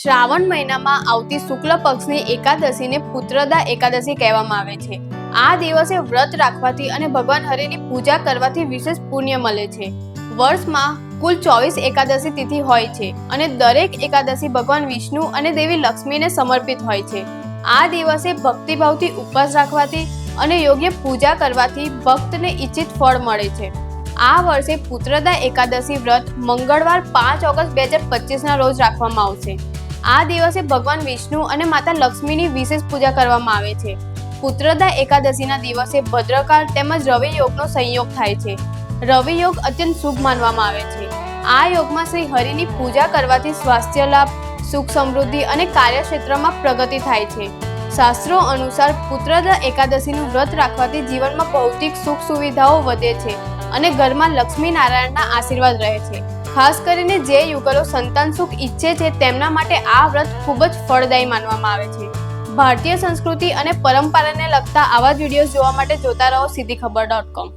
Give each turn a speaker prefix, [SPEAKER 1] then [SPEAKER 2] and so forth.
[SPEAKER 1] શ્રાવણ મહિનામાં આવતી શુક્લ પક્ષની એકાદશીને પુત્રદા એકાદશી કહેવામાં આવે છે. આ દિવસે વ્રત રાખવાથી અને ભગવાન હરિની પૂજા કરવાથી વિશેષ પુણ્ય મળે છે. વર્ષમાં કુલ ચોવીસ એકાદશી તિથિ હોય છે અને દરેક એકાદશી ભગવાન વિષ્ણુ અને દેવી લક્ષ્મીને સમર્પિત હોય છે. આ દિવસે ભક્તિભાવથી ઉપવાસ રાખવાથી અને યોગ્ય પૂજા કરવાથી ભક્તને ઈચ્છિત ફળ મળે છે. આ વર્ષે પુત્રદા એકાદશી વ્રત મંગળવાર પાંચ ઓગસ્ટ બે હજાર પચીસના રોજ રાખવામાં આવશે. આ દિવસે ભગવાન વિષ્ણુ અને માતા લક્ષ્મીની વિશેષ પૂજા કરવામાં આવે છે. પુત્રદા એકાદશીના દિવસે ભદ્રકાળ તેમજ રવિ યોગનો સંયોગ થાય છે. રવિ યોગ અત્યંત શુભ માનવામાં આવે છે. આ યોગમાં શ્રી હરિની પૂજા કરવાથી સ્વાસ્થ્ય લાભ, સુખ સમૃદ્ધિ અને કાર્યક્ષેત્રમાં પ્રગતિ થાય છે. શાસ્ત્રો અનુસાર પુત્રદા એકાદશીનું વ્રત રાખવાથી જીવનમાં ભૌતિક સુખ સુવિધાઓ વધે છે અને ઘરમાં લક્ષ્મી નારાયણના આશીર્વાદ રહે છે. ખાસ કરીને જે યુગલો સંતાન સુખ ઈચ્છે છે તેમના માટે આ વ્રત ખૂબ જ ફળદાયી માનવામાં આવે છે. ભારતીય સંસ્કૃતિ અને પરંપરાને લગતા આવા જ વીડિયો જોવા માટે જોતા રહો સીધી ખબર ડોટ કોમ